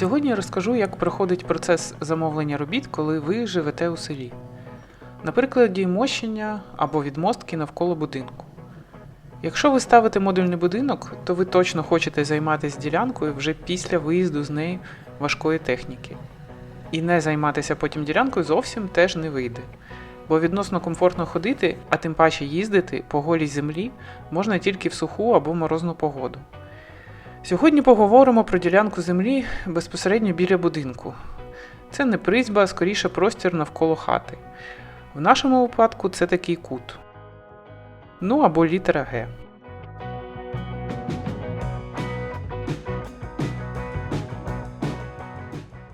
Сьогодні я розкажу, як проходить процес замовлення робіт, коли ви живете у селі. На прикладі мощення або відмостки навколо будинку. Якщо ви ставите модульний будинок, то ви точно хочете займатися ділянкою вже після виїзду з неї важкої техніки. І не займатися потім ділянкою зовсім теж не вийде. Бо відносно комфортно ходити, а тим паче їздити по голій землі можна тільки в суху або морозну погоду. Сьогодні поговоримо про ділянку землі безпосередньо біля будинку. Це не призьба, а скоріше простір навколо хати. В нашому випадку це такий кут. Ну або літера Г.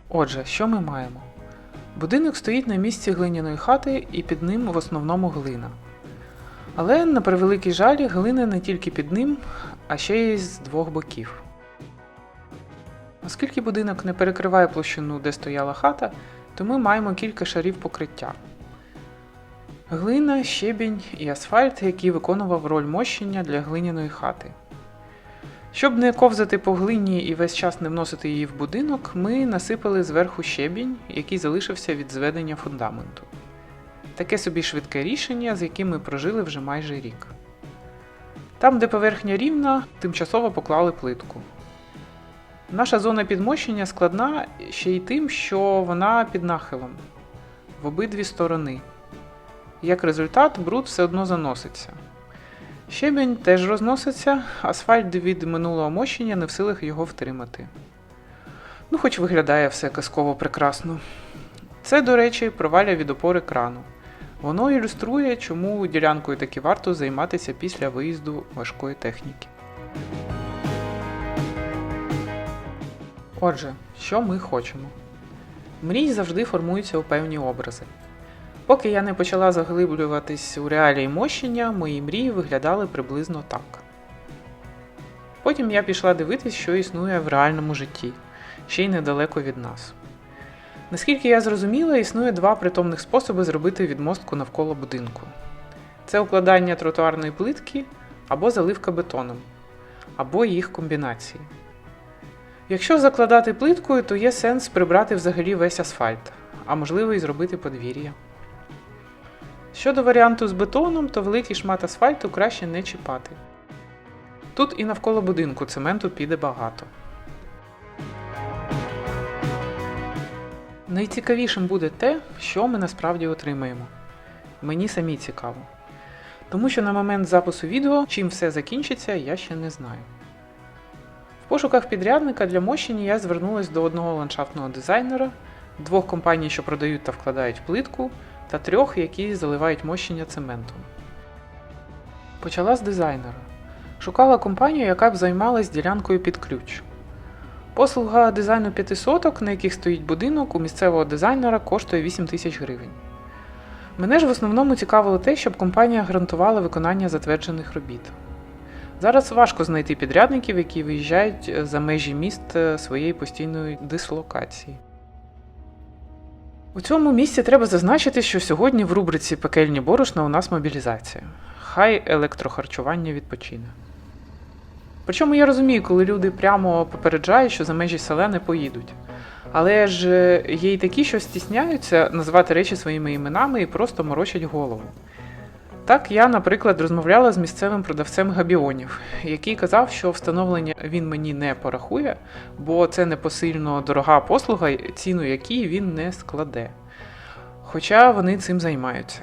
Отже, що ми маємо? Будинок стоїть на місці глиняної хати і під ним в основному глина. Але, на превеликий жаль, глина не тільки під ним, а ще й з двох боків. Оскільки будинок не перекриває площину, де стояла хата, то ми маємо кілька шарів покриття. Глина, щебінь і асфальт, який виконував роль мощення для глиняної хати. Щоб не ковзати по глині і весь час не вносити її в будинок, ми насипали зверху щебінь, який залишився від зведення фундаменту. Таке собі швидке рішення, з яким ми прожили вже майже рік. Там, де поверхня рівна, тимчасово поклали плитку. Наша зона підмощення складна ще й тим, що вона під нахилом в обидві сторони. Як результат, бруд все одно заноситься. Щебінь теж розноситься, асфальт від минулого мощення не в силах його втримати. Ну, хоч виглядає все казково прекрасно. Це, до речі, проваля від опори крану. Воно ілюструє, чому ділянкою таки варто займатися після виїзду важкої техніки. Отже, що ми хочемо? Мрії завжди формуються у певні образи. Поки я не почала заглиблюватись у реалії мощення, мої мрії виглядали приблизно так. Потім я пішла дивитись, що існує в реальному житті, ще й недалеко від нас. Наскільки я зрозуміла, існує два притомних способи зробити відмостку навколо будинку: це укладання тротуарної плитки або заливка бетоном, або їх комбінації. Якщо закладати плиткою, то є сенс прибрати взагалі весь асфальт, а можливо і зробити подвір'я. Щодо варіанту з бетоном, то великий шмат асфальту краще не чіпати. Тут і навколо будинку цементу піде багато. Найцікавішим буде те, що ми насправді отримаємо. Мені самі цікаво. Тому що на момент запису відео, чим все закінчиться, я ще не знаю. В пошуках підрядника для мощення я звернулася до одного ландшафтного дизайнера, двох компаній, що продають та вкладають плитку, та трьох, які заливають мощення цементом. Почала з дизайнера. Шукала компанію, яка б займалась ділянкою під ключ. Послуга дизайну п'ятисоток, на яких стоїть будинок, у місцевого дизайнера коштує 8 тисяч гривень. Мене ж в основному цікавило те, щоб компанія гарантувала виконання затверджених робіт. Зараз важко знайти підрядників, які виїжджають за межі міст е, своєї постійної дислокації. У цьому місці треба зазначити, що сьогодні в рубриці Пекельні борошна у нас мобілізація. Хай електрохарчування відпочине. Причому я розумію, коли люди прямо попереджають, що за межі села не поїдуть. Але ж е, є й такі, що стісняються називати речі своїми іменами і просто морочать голову. Так, я, наприклад, розмовляла з місцевим продавцем габіонів, який казав, що встановлення він мені не порахує, бо це непосильно дорога послуга, ціну якій він не складе. Хоча вони цим займаються.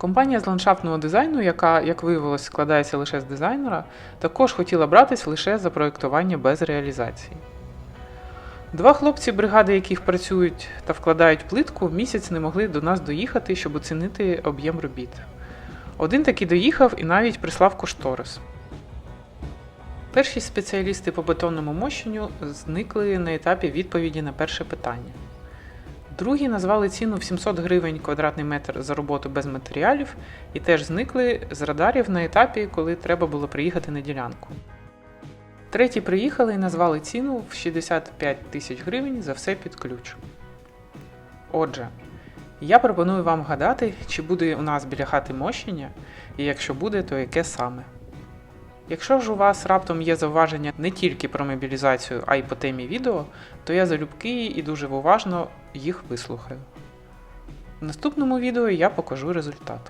Компанія з ландшафтного дизайну, яка, як виявилось, складається лише з дизайнера, також хотіла братись лише за проєктування без реалізації. Два хлопці, бригади яких працюють та вкладають плитку, місяць не могли до нас доїхати, щоб оцінити об'єм робіт. Один таки доїхав і навіть прислав кошторис. Перші спеціалісти по бетонному мощенню зникли на етапі відповіді на перше питання. Другі назвали ціну в 700 гривень квадратний метр за роботу без матеріалів і теж зникли з радарів на етапі, коли треба було приїхати на ділянку. Треті приїхали і назвали ціну в 65 тисяч гривень за все під ключ. Отже, я пропоную вам гадати, чи буде у нас біля хати мощення, і якщо буде, то яке саме. Якщо ж у вас раптом є зауваження не тільки про мобілізацію, а й по темі відео, то я залюбки і дуже уважно їх вислухаю. В наступному відео я покажу результат.